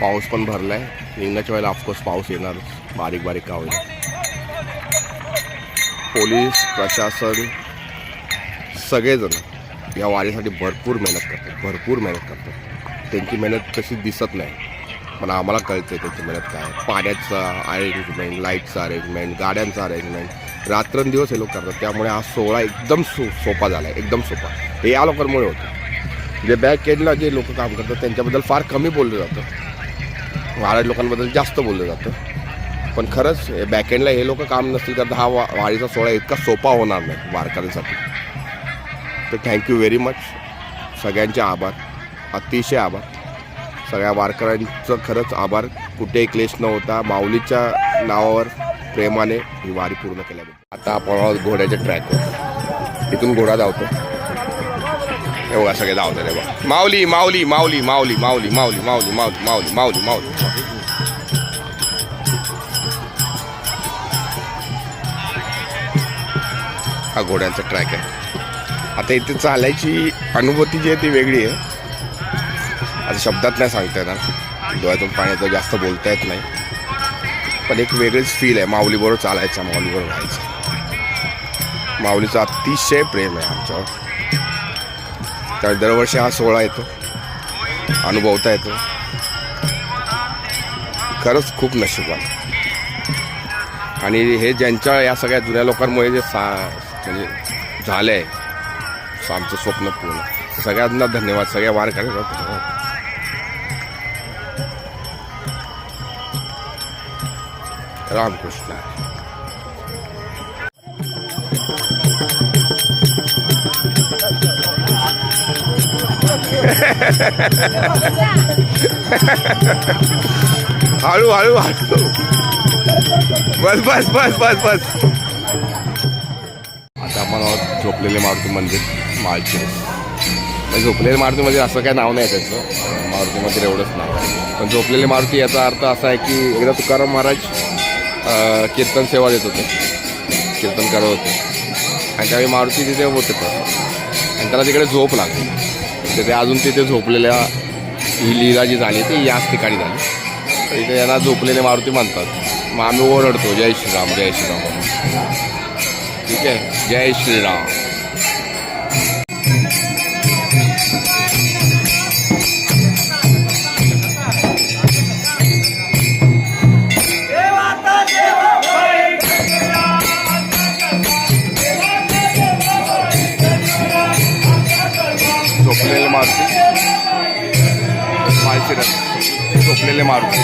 पाऊस पण भरला आहे निघण्याच्या वेळेला ऑफकोर्स पाऊस येणार बारीक बारीक का होईल पोलीस प्रशासन सगळेजण या वारीसाठी भरपूर मेहनत करतात. भरपूर मेहनत करतात. त्यांची मेहनत तशी दिसत नाही. पण आम्हाला कळते त्यांची मेहनत काय पाण्याचं अरेंजमेंट लाईटचं अरेंजमेंट गाड्यांचं अरेंजमेंट रात्रंदिवस हे लोक करतात. त्यामुळे हा सोहळा एकदम सो सोपा झाला आहे एकदम सोपा. हे या लोकांमुळे होतं. जे बॅक एंडला जे लोक काम करतात त्यांच्याबद्दल फार कमी बोललं जातं. महाराज लोकांबद्दल जास्त बोललं जातं. पण खरंच बॅकएंडला हे लोक काम नसतील तर हा वा वारीचा सोहळा इतका सोपा होणार नाही वारकऱ्यांसाठी. तर थँक्यू व्हेरी मच सगळ्यांचे आभार. अतिशय आभार. सगळ्या वारकऱ्यांचं खरंच आभार. कुठेही क्लेश न होता माऊलीच्या नावावर प्रेमाने ही वारी पूर्ण केल्याबद्दल. आता आपण घोड्याच्या ट्रॅकवर इथून घोडा धावतो. हे सगळे धावतात हे बा माऊली माऊली माऊली माऊली माऊली माऊली माऊली माऊली माऊली माऊली माऊली हा घोड्यांचा ट्रॅक आहे आता इथे चालायची अनुभूती जी आहे ती वेगळी आहे आता शब्दात नाही सांगता येणार डोळ्यातून पाण्याचं जास्त बोलता येत नाही पण एक वेगळीच फील आहे माऊलीबरोबर चालायचा माऊलीबरोबर राहायचं माऊलीचं अतिशय प्रेम आहे आमच्यावर तर दरवर्षी हा सोहळा येतो. अनुभवता येतो. खरंच खूप नशीबवान आणि हे ज्यांच्या या सगळ्या जुन्या लोकांमुळे जे सा म्हणजे झालं आहे आमचं स्वप्न पूर्ण. सगळ्यांना धन्यवाद. सगळ्या वारकऱ्यांना धन्यवाद. रामकृष्ण हळू हळू हळू. बस बस बस बस बस. आता आपण झोपलेले मारुती मंदिर माळचे झोपलेले मारुती म्हणजे असं काय नाव नाही त्याचं. मारुती मंदिर एवढंच नाव आहे. पण झोपलेले मारुती याचा अर्थ असा आहे की एकदा तुकाराम महाराज कीर्तन सेवा देत होते. कीर्तन करत होते. आणि त्यावेळी मारुती तिथे होते. पण आणि त्याला तिकडे झोप लागली. तर ते अजून तिथे झोपलेल्या ही लीला जी झाली ती याच ठिकाणी झाली. तर इथे यांना झोपलेले मारुती म्हणतात. मग आम्ही ओरडतो जय श्रीराम जय श्रीराम ठीक आहे? जय श्रीराम. झोपलेले मारुती. माळशिरस झोपलेले मारुती.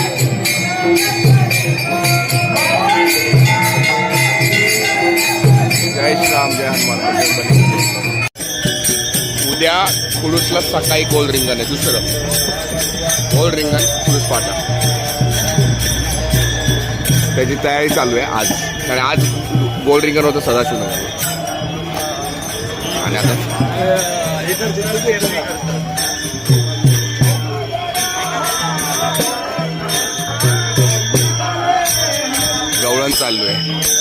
जय श्रीराम जय हनुमान. उद्या खुडूसला सकाळी गोल रिंगण आहे दुसरं. गोल रिंगण खुडूस पाटा त्याची तयारी चालू आहे आज. कारण आज गोल रिंगण होतं सदाशिवनगर आणि आता गवळण चालू आहे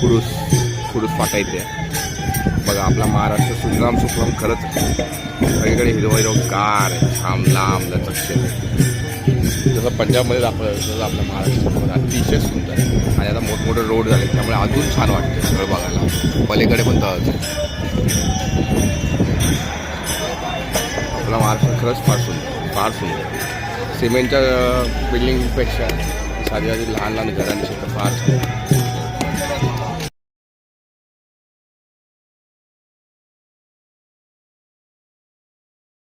कुडूस कुडूस पाठायचे फाटा इथे बघा आपला महाराष्ट्र सुजलाम सुफलाम खरंच सगळीकडे हिरवं हिरवं कार आहे. छान लांब लचकशे जसं पंजाबमध्ये दाखवलं तसं आपल्या महाराष्ट्र अतिशय सुंदर आहे. आणि आता मोठमोठे रोड झाले त्यामुळे अजून छान वाटते सगळं बघायला. पलीकडे पण तळच आपला महाराष्ट्र खरंच फार सुंदर फार सुंदर सिमेंटच्या बिल्डिंगपेक्षा साधी साधी लहान लहान घरांची तर फार सुंदर